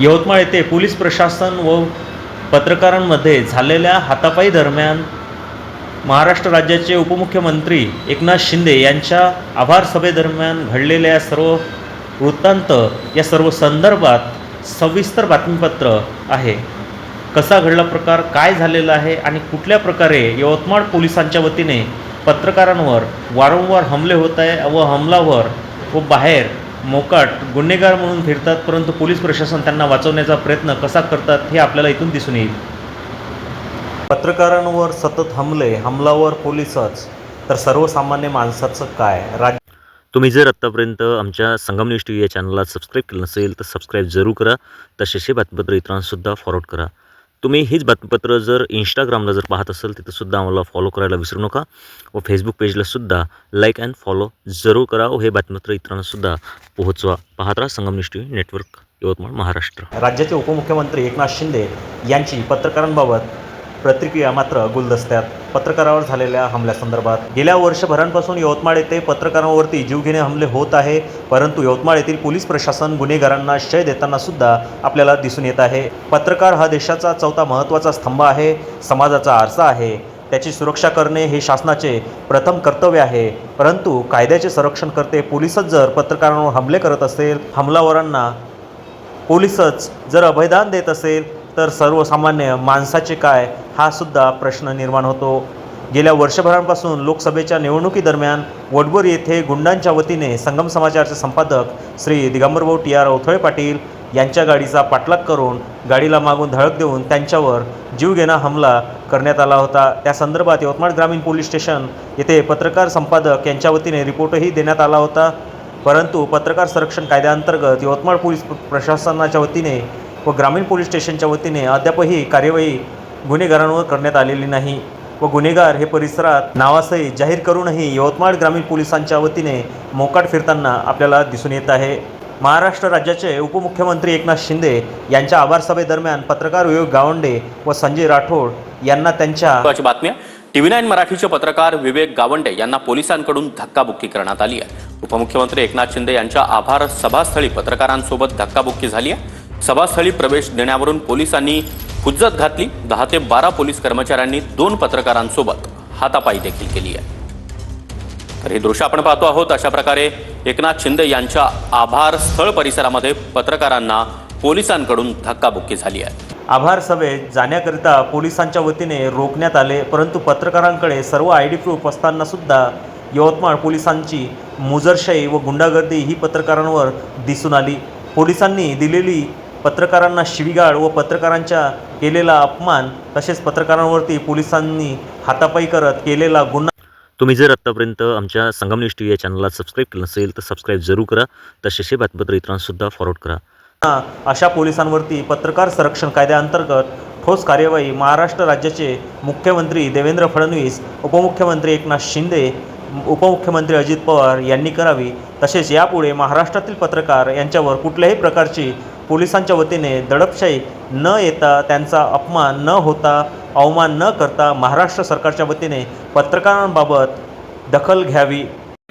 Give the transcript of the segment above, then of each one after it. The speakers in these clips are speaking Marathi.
यवतमाळ येथे पोलीस प्रशासन व पत्रकारांमध्ये झालेल्या हातापाई दरम्यान महाराष्ट्र राज्याचे उपमुख्यमंत्री एकनाथ शिंदे यांच्या आभार सभेदरम्यान घडलेल्या सर्व वृत्तांत या सर्व संदर्भात सविस्तर बातमीपत्र आहे. कसा घडला प्रकार काय झालेला आहे आणि कुठल्या प्रकारे यवतमाळ पोलिसांच्या वतीने पत्रकारांवर वारंवार हमले होत आहे व हमलावर व बाहेर मोकाट गुन्हेगार म्हणून फिरतात परंतु पोलीस प्रशासन त्यांना वाचवण्याचा प्रयत्न कसा करतात हे आपल्याला इथून दिसून येईल. पत्रकारांवर सतत हमले हमलावर पोलीसच. तर सर्वसामान्य माणसाचं काय? राज तुम्ही जर आत्तापर्यंत आमच्या संगम न्यूज टी व्ही या चॅनलला सबस्क्राईब केलं नसेल तर सबस्क्राईब जरूर करा. तसेच हे बातमीपत्र इतरांसुद्धा फॉरवर्ड करा. तुम्ही हीच बातमीपत्र जर इंस्टाग्रामला जर पाहत असाल तिथंसुद्धा आम्हाला फॉलो करायला विसरू नका. व फेसबुक पेजलासुद्धा लाईक अँड फॉलो जरूर करा. व हे बातमीपत्र इतरांनासुद्धा पोहोचवा. पाहत राहा संगम नेटवर्क यवतमाळ महाराष्ट्र. राज्याचे उपमुख्यमंत्री एकनाथ शिंदे यांची पत्रकारांबाबत प्रतिक्रिया मात्र गुलदस्त्यात. पत्रकारावर झालेल्या हमल्यासंदर्भात गेल्या वर्षभरांपासून यवतमाळ येथे पत्रकारांवरती जीवघेणे हमले होत आहे परंतु यवतमाळ येथील पोलीस प्रशासन गुन्हेगारांना शय देताना सुद्धा आपल्याला दिसून येत आहे. पत्रकार हा देशाचा चौथा महत्त्वाचा स्तंभ आहे समाजाचा आरसा आहे. त्याची सुरक्षा करणे हे शासनाचे प्रथम कर्तव्य आहे परंतु कायद्याचे संरक्षण करते पोलीसच जर पत्रकारांवर हमले करत असेल हमलावरांना पोलीसच जर अभयदान देत असेल तर सर्वसामान्य माणसाचे काय हा सुद्धा प्रश्न निर्माण होतो. गेल्या वर्षभरांपासून लोकसभेच्या निवडणुकीदरम्यान वडबोर येथे गुंडांच्या वतीने संगम समाचारचे संपादक श्री दिगंबरभाऊ टी आर अवथळे पाटील यांच्या गाडीचा पाठलाग करून गाडीला मागून धडक देऊन त्यांच्यावर जीवघेणा हमला करण्यात आला होता. त्या संदर्भात यवतमाळ ग्रामीण पोलीस स्टेशन येथे पत्रकार संपादक यांच्या वतीने रिपोर्टही देण्यात आला होता. परंतु पत्रकार संरक्षण कायद्याअंतर्गत यवतमाळ पोलीस प्रशासनाच्या वतीने व ग्रामीण पोलीस स्टेशनच्या वतीने अद्यापही कार्यवाही गुन्हेगारांवर करण्यात आलेली नाही व गुन्हेगार हे परिसरात नावासही जाहीर करूनही यवतमाळ ग्रामीण पोलिसांच्या वतीने मोकाट फिरताना आपल्याला दिसून येत आहे. महाराष्ट्र राज्याचे उपमुख्यमंत्री एकनाथ शिंदे यांच्या आभारसभेदरम्यान पत्रकार विवेक गावंडे व संजय राठोड यांना त्यांच्या बातम्या टीव्ही नाईन मराठीचे पत्रकार विवेक गावंडे यांना पोलिसांकडून धक्काबुक्की करण्यात आली आहे. उपमुख्यमंत्री एकनाथ शिंदे यांच्या आभार सभास्थळी पत्रकारांसोबत धक्काबुक्की झाली आहे. सभास्थळी प्रवेश देण्यावरून पोलिसांनी हुज्जत घातली. दहा ते बारा पोलीस कर्मचाऱ्यांनी दोन पत्रकारांसोबत हातापाई देखील केली आहे. तर हे दृश्य आपण पाहतो आहोत. अशा प्रकारे एकनाथ शिंदे यांच्या आभार स्थळ परिसरामध्ये पत्रकारांना पोलिसांकडून धक्काबुक्की झाली आहे. आभार सभेत जाण्याकरिता पोलिसांच्या वतीने रोखण्यात आले परंतु पत्रकारांकडे सर्व आय डी प्रूफ असताना सुद्धा यवतमाळ पोलिसांची मुजरशाही व गुंडागर्दी ही पत्रकारांवर दिसून आली. पोलिसांनी दिलेली पत्रकारांना शिवीगाळ व पत्रकारांच्या केलेला अपमान तसेच पत्रकारांवरती पोलिसांनी हातापाई करत केलेला गुन्हा तुम्ही जर आत्तापर्यंत आमच्या संगम न्यूज टी या चॅनलला सबस्क्राईब केलं नसेल तर सबस्क्राईब जरूर करा. तसेच हे बातमीपत्र इतरांसुद्धा फॉरवर्ड करा. अशा पोलिसांवरती पत्रकार संरक्षण कायद्याअंतर्गत ठोस कार्यवाही महाराष्ट्र राज्याचे मुख्यमंत्री देवेंद्र फडणवीस उपमुख्यमंत्री एकनाथ शिंदे उपमुख्यमंत्री अजित पवार यांनी करावी तसेच यापुढे महाराष्ट्रातील पत्रकार यांच्यावर कुठल्याही प्रकारची पोलिसांच्या वतीने दडपशाही न येता त्यांचा अपमान न होता अवमान न करता महाराष्ट्र सरकारच्या वतीने पत्रकारांबाबत दखल घ्यावी.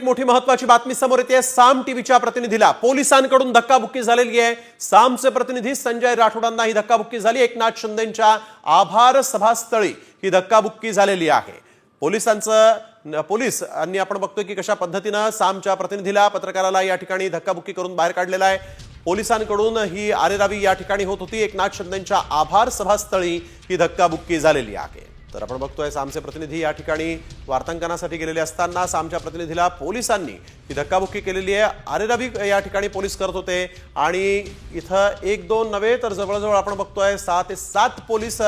मोठी महत्वाची बातमी समोर येते. साम टीव्हीच्या प्रतिनिधीला पोलिसांकडून धक्काबुक्की झालेली आहे. सामचे प्रतिनिधी संजय राठोडांना ही धक्काबुक्की झाली. एकनाथ शिंदेच्या आभार सभास्थळी ही धक्काबुक्की झालेली आहे. पोलिसांचं पोलीस आणि आपण बघतोय की कशा पद्धतीनं सामच्या प्रतिनिधीला पत्रकाराला या ठिकाणी धक्काबुक्की करून बाहेर काढलेला आहे. पोलिसांकडून ही आरेरावी या ठिकाणी होत होती. एकनाथ शिंदेच्या आभार सभास्थळी ही धक्काबुक्की झालेली आहे. तर आपण बघतोय सामचे प्रतिनिधी या ठिकाणी वार्तांकनासाठी गेलेले असताना सामच्या प्रतिनिधीला पोलिसांनी ही धक्काबुक्की केलेली आहे. आरेरावी या ठिकाणी पोलीस करत होते आणि इथं एक दोन नव्हे तर जवळजवळ आपण बघतोय सहा ते सात पोलीस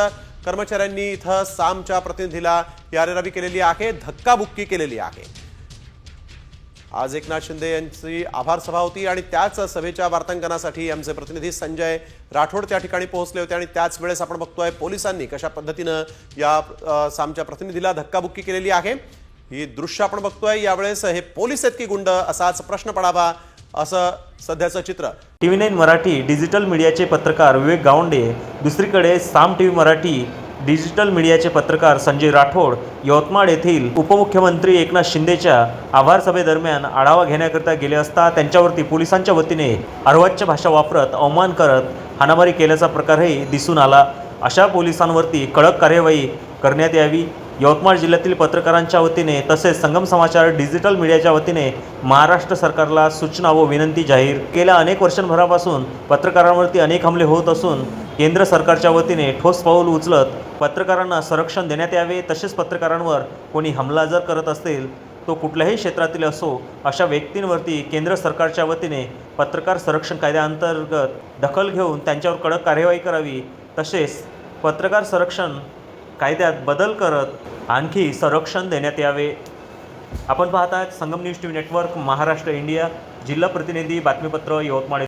कर्मचाऱ्यांनी इथं सामच्या प्रतिनिधीला यारेरावी केलेली आहे धक्काबुक्की केलेली आहे. आज एकनाथ शिंदे यांची आभार सभा होती आणि त्याच सभेच्या वार्तांकनासाठी आमचे प्रतिनिधी संजय राठोड त्या ठिकाणी पोहोचले होते आणि त्याच वेळेस आपण बघतोय पोलिसांनी कशा पद्धतीनं या सामच्या प्रतिनिधीला धक्काबुक्की केलेली आहे. ही दृश्य आपण बघतोय यावेळेस हे पोलीस आहेत की गुंड असाच प्रश्न पडावा असं सध्याचं चित्र. T V nine Marathi digital मीडियाचे पत्रकार विवेक गावंडे दुसरीकडे Saam T V Marathi digital मीडियाचे पत्रकार संजय राठोड यवतमाळ येथील उपमुख्यमंत्री एकनाथ शिंदेच्या आभार सभेदरम्यान आढावा घेण्याकरिता गेले असता त्यांच्यावरती पोलिसांच्या वतीने अर्वाच्य भाषा वापरत अवमान करत हाणामारी केल्याचा प्रकारही दिसून आला. अशा पोलिसांवरती कडक कार्यवाही करण्यात यावी. यवतमाळ जिल्ह्यातील पत्रकारांच्या वतीने तसेच संगम समाचार डिजिटल मीडियाच्या वतीने महाराष्ट्र सरकारला सूचना व विनंती जाहीर गेल्या अनेक वर्षांभरापासून पत्रकारांवरती अनेक हमले होत असून केंद्र सरकारच्या वतीने ठोस पाऊल उचलत पत्रकारांना संरक्षण देण्यात यावे. तसेच पत्रकारांवर कोणी हमला जर करत असेल तो कुठल्याही क्षेत्रातील असो अशा व्यक्तींवरती केंद्र सरकारच्या वतीने पत्रकार संरक्षण कायद्याअंतर्गत दखल घेऊन त्यांच्यावर कडक कार्यवाही करावी. तसेच पत्रकार संरक्षण कायद्यात बदल करत आणखी संरक्षण देण्यात यावे. आपण पाहत आहात Sangam news T V network Maharashtra India. जिल्हा प्रतिनिधी बातमीपत्र यवतमाळ